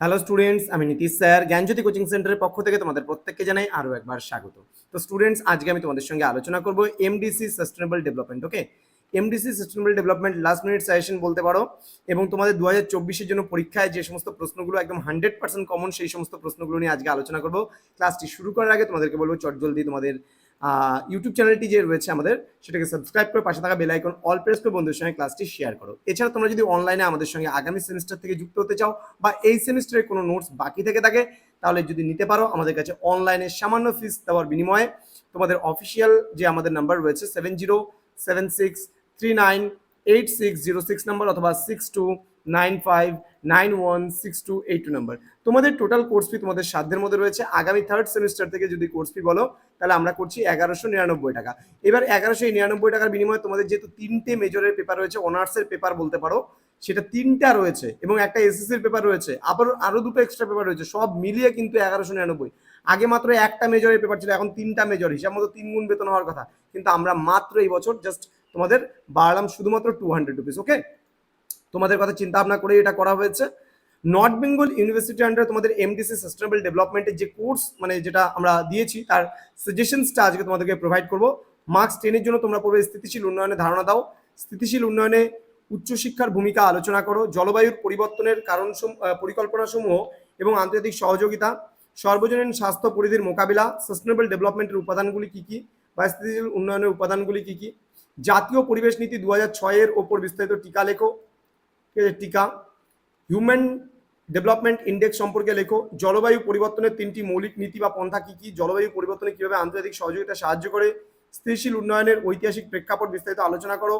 Hello students আমি Nitish sir. জ্ঞানজ্যোতি coaching সেন্টারের পক্ষ থেকে তোমাদের প্রত্যেককে জানাই আরও একবার স্বাগত। তো স্টুডেন্টস আজকে আমি তোমাদের সঙ্গে আলোচনা করব MDC sustainable development okay MDC sustainable development last minute suggestion বলতে পারো এবং তোমাদের দু হাজার চব্বিশের জন্য পরীক্ষায় যে সমস্ত প্রশ্নগুলো একদম হান্ড্রেড পার্সেন্ট কমন সেই সমস্ত প্রশ্নগুলো নিয়ে আজকে আলোচনা করব। ক্লাসটি শুরু করার আগে তোমাদেরকে বলব, চট জলদি তোমাদের ইউটিউব চ্যানেলটি যে রয়েছে আমাদের, সেটাকে সাবস্ক্রাইব করে পাশে থাকা বেল আইকন অল প্রেস করে বন্ধুদের সঙ্গে ক্লাসটি শেয়ার করো। এছাড়া তোমরা যদি অনলাইনে আমাদের সঙ্গে আগামী সেমিস্টার থেকে যুক্ত হতে চাও বা এই সেমিস্টারে কোনো নোটস বাকি থেকে থাকে, তাহলে যদি নিতে পারো, আমাদের কাছে অনলাইনে সামান্য ফিস দেওয়ার বিনিময়ে তোমাদের অফিসিয়াল যে আমাদের নাম্বার রয়েছে seven zero seven six three nine eight six zero six number অথবা six two nine five nine one six two eight two number তোমাদের টোটাল কোর্স ফি তোমাদের সাধ্যের মধ্যে রয়েছে। আগামী থার্ড সেমিস্টার থেকে যদি কোর্স ফি বলো, তাহলে আমরা করছি এগারোশো নিরানব্বই টাকা। এবার এগারোশো নিরানব্বই টাকার বিনিময়ে তোমাদের যেহেতু তিনটে মেজরের পেপার রয়েছে অনার্সের পেপার বলতে পারো, সেটা তিনটা রয়েছে এবং একটা এসএসসির পেপার রয়েছে, আবার আরও দুটো এক্সট্রা পেপার রয়েছে, সব মিলিয়ে কিন্তু এগারোশো নিরানব্বই। আগে মাত্র একটা মেজরের পেপার ছিল, এখন তিনটা মেজর হিসাব মতো তিন গুণ বেতন হওয়ার কথা। কিন্তু আমরা মাত্র এই বছর জাস্ট তোমাদের বাড়লাম শুধুমাত্র টু হান্ড্রেড রুপিস ওকে তোমাদের কথা চিন্তা ভাবনা করে এটা করা হয়েছে। নর্থ বেঙ্গল ইউনিভার্সিটি আন্ডারে তোমাদের এমডিসি সাস্টেনেবল ডেভেলপমেন্টের যে কোর্স মানে যেটা আমরা দিয়েছি, তার সাজেশনসটা আজকে তোমাদেরকে প্রোভাইড করব। মার্কস টেনের জন্য তোমরা পড়বে স্থিতিশীল উন্নয়নে ধারণা দাও। স্থিতিশীল উন্নয়নে উচ্চশিক্ষার ভূমিকা আলোচনা করো। জলবায়ুর পরিবর্তনের কারণ পরিকল্পনাসমূহ এবং আন্তর্জাতিক সহযোগিতা। সর্বজনীন স্বাস্থ্য পরিধির মোকাবিলা। সাস্টেনেবল ডেভেলপমেন্টের উপাদানগুলি কী কী? বা স্থিতিশীল উন্নয়নের উপাদানগুলি কী কী? জাতীয় পরিবেশ নীতি দু হাজার ছয়ের ওপর বিস্তারিত টিকা লেখো। ঠিক আছে, টিকা। হিউম্যান ডেভেলপমেন্ট ইন্ডেক্স সম্পর্কে লেখো। জলবায়ু পরিবর্তনের তিনটি মৌলিক নীতি বা পন্থা কী কী? জলবায়ু পরিবর্তনে কীভাবে আন্তর্জাতিক সহযোগিতা সাহায্য করে? স্থিতিশীল উন্নয়নের ঐতিহাসিক প্রেক্ষাপট বিস্তারিত আলোচনা করো।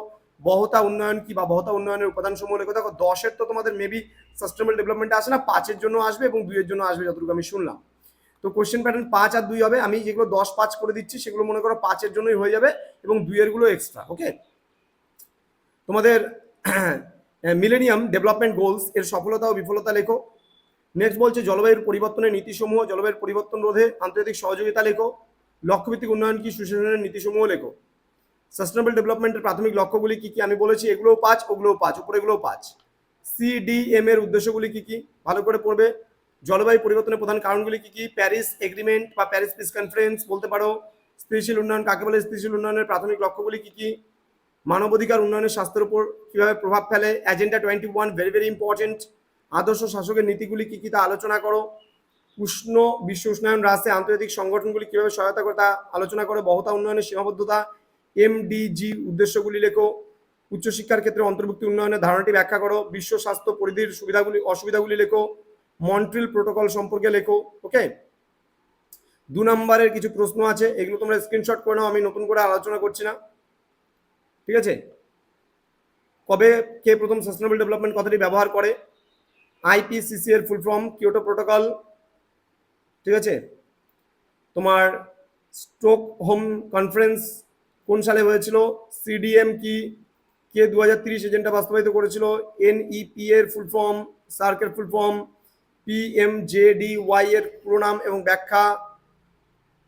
বহতা উন্নয়ন কি বা বহতা উন্নয়নের উপাদান সমূহ লেখো। দেখো, দশের তো তোমাদের মেবি সাস্টেনেবল ডেভেলপমেন্ট আসে না, পাঁচের জন্য আসবে এবং দুইয়ের জন্য আসবে, যতটুকু আমি শুনলাম। তো কোশ্চেন প্যাটার্ন পাঁচ আর দুই হবে। আমি যেগুলো দশ পাঁচ করে দিচ্ছি, সেগুলো মনে করো পাঁচের জন্যই হয়ে যাবে এবং দুইয়েরগুলো এক্সট্রা ওকে তোমাদের মিলেনিয়াম ডেভেলপমেন্ট গোলস এর সফলতা ও বিফলতা লেখো। নেক্সট বলছে জলবায়ুর পরিবর্তনের নীতিসমূহ, জলবায়ুর পরিবর্তন রোধে আন্তর্জাতিক সহযোগিতা লেখো। লক্ষ্যভিত্তিক উন্নয়ন কি সুশাসনের নীতিসমূহ লেখো। সাস্টেনেবল ডেভেলপমেন্টের প্রাথমিক লক্ষ্যগুলি কি কি? আমি বলেছি এগুলোও পাঁচ, ওগুলোও পাঁচ উপরে এগুলোও পাঁচ সিডিএম এর উদ্দেশ্যগুলি কি কি? ভালো করে পড়বে। জলবায়ু পরিবর্তনের প্রধান কারণগুলি কি কি? প্যারিস এগ্রিমেন্ট বা প্যারিস পিস কনফারেন্স বলতে পারো। স্থিতিশীল উন্নয়ন কাকে বলে স্থিতিশীল উন্নয়নের প্রাথমিক লক্ষ্যগুলি কি কি? মানবাধিকার উন্নয়নের স্বাস্থ্যের উপর কীভাবে প্রভাব ফেলে? Agenda twenty one very very important আদর্শ শাসকের নীতিগুলি কি কি তা আলোচনা করো। উষ্ণ বিশ্ব উষ্ণায়ন হ্রাসে আন্তর্জাতিক সংগঠনগুলি কীভাবে সহায়তা করে তা আলোচনা করো। বহতা উন্নয়নের সীমাবদ্ধতা। এমডিজি উদ্দেশ্যগুলি লেখো। উচ্চশিক্ষার ক্ষেত্রে অন্তর্ভুক্তি উন্নয়নের ধারণাটি ব্যাখ্যা করো। বিশ্ব স্বাস্থ্য পরিধির সুবিধাগুলি, অসুবিধাগুলি লেখো। মন্ট্রিল প্রোটোকল সম্পর্কে লেখো ওকে দু নম্বরের কিছু প্রশ্ন আছে, এগুলো তোমরা স্ক্রিনশট করে নাও, আমি নতুন করে আলোচনা করছি না, ঠিক আছে? কবে কে প্রথম সাস্টেনেবল ডেভেলপমেন্ট কথাটি ব্যবহার করে? আইপিসিসি এর ফুল ফর্ম কিওটো প্রোটোকল ঠিক আছে? তোমার স্ট্রোক হোম কনফারেন্স কোন সালে হয়েছিল? সিডিএম কি? কে দু হাজার তিরিশ এজেন্ডা বাস্তবায়িত করেছিল? এনইপি এর ফুল ফর্ম সার্কের ফুল ফর্ম পিএমজেডি ওয়াই এর পুরো নাম এবং ব্যাখ্যা।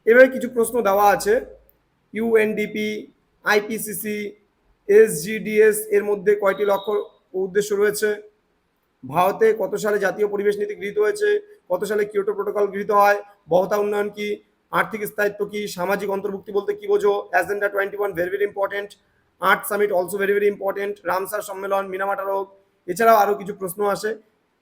এভাবে কিছু প্রশ্ন দেওয়া আছে। ইউএনডিপি আইপিসিসি এসজিডিএস এর মধ্যে কয়টি লক্ষ্য উদ্দেশ্য রয়েছে? ভারতে কত সালে জাতীয় পরিবেশ নীতি গৃহীত হয়েছে? কত সালে কিয়োটো প্রোটোকল গৃহীত হয়? বহতা উন্নয়ন কি? আর্থিক স্থায়িত্ব কি? সামাজিক অন্তর্ভুক্তি বলতে কি বোঝো? Agenda twenty one very very important earth summit also very very important Ramsar সম্মেলন মিনামাটা রোগ এছাড়াও আরও কিছু প্রশ্ন আসে।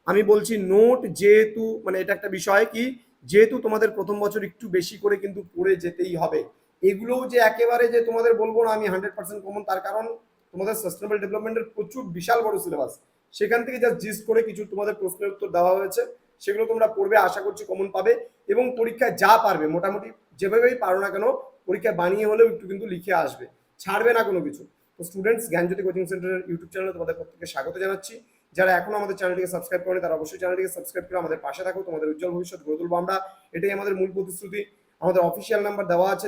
আমি বলছি নোট যেহেতু মানে এটা একটা বিষয় কি, যেহেতু তোমাদের প্রথম বছর একটু বেশি করে কিন্তু পড়ে যেতেই হবে। এগুলোও যে একেবারে যে তোমাদের বলব না, আমি হান্ড্রেড পার্সেন্ট কমন তার কারণ তোমাদের সাস্টেনেবল ডেভেলপমেন্টের প্রচুর বিশাল বড় সিলেবাস সেখান থেকে জাস্ট জিস্ট করে কিছু তোমাদের প্রশ্নের উত্তর দেওয়া হয়েছে। সেগুলো তোমরা পড়বে, আশা করছি কমন পাবে। এবং পরীক্ষায় যা পারবে, মোটামুটি যেভাবেই পারো না কেন পরীক্ষায় বানিয়ে হলেও একটু কিন্তু লিখে আসবে। ছাড়বে না কোনো কিছু। তো স্টুডেন্টস জ্ঞানজ্যোতি কোচিং সেন্টারের ইউটিউব চ্যানেলে তোমাদের প্রত্যেককে স্বাগত জানাচ্ছি। যারা এখনও আমাদের চ্যানেলটিকে সাবস্ক্রাইব করেনি, তারা অবশ্যই চ্যানেলটিকে সাবস্ক্রাইব করে আমাদের পাশে থাকো। তোমাদের উজ্জ্বল ভবিষ্যৎ গড়ে তুলবো আমরা। এটাই আমাদের মূল প্রতিশ্রুতি। আমাদের অফিসিয়াল নাম্বার দেওয়া আছে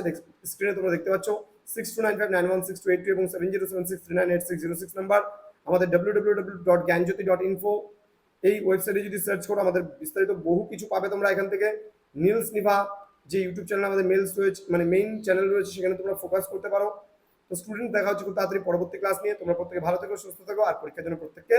স্ক্রিনে তোমরা দেখতে পাচ্ছ six two nine five nine one six two eight two এবং seven zero seven six three nine eight six zero six number আমাদের W W W dot Gyanjyoti dot info এই ওয়েবসাইটে যদি সার্চ করো, আমাদের বিস্তারিত বহু কিছু পাবে তোমরা এখান থেকে। নীলস নিভা, যে ইউটিউব চ্যানেল আমাদের মেলস রয়েছে মানে মেইন চ্যানেল রয়েছে, সেখানে তোমরা ফোকাস করতে পারো। তো স্টুডেন্ট দেখা হচ্ছে খুব তাড়াতাড়ি পরবর্তী ক্লাস নিয়ে। তোমরা প্রত্যেকে ভালো থেকো, সুস্থ থাকো, আর পরীক্ষার জন্য প্রত্যেককে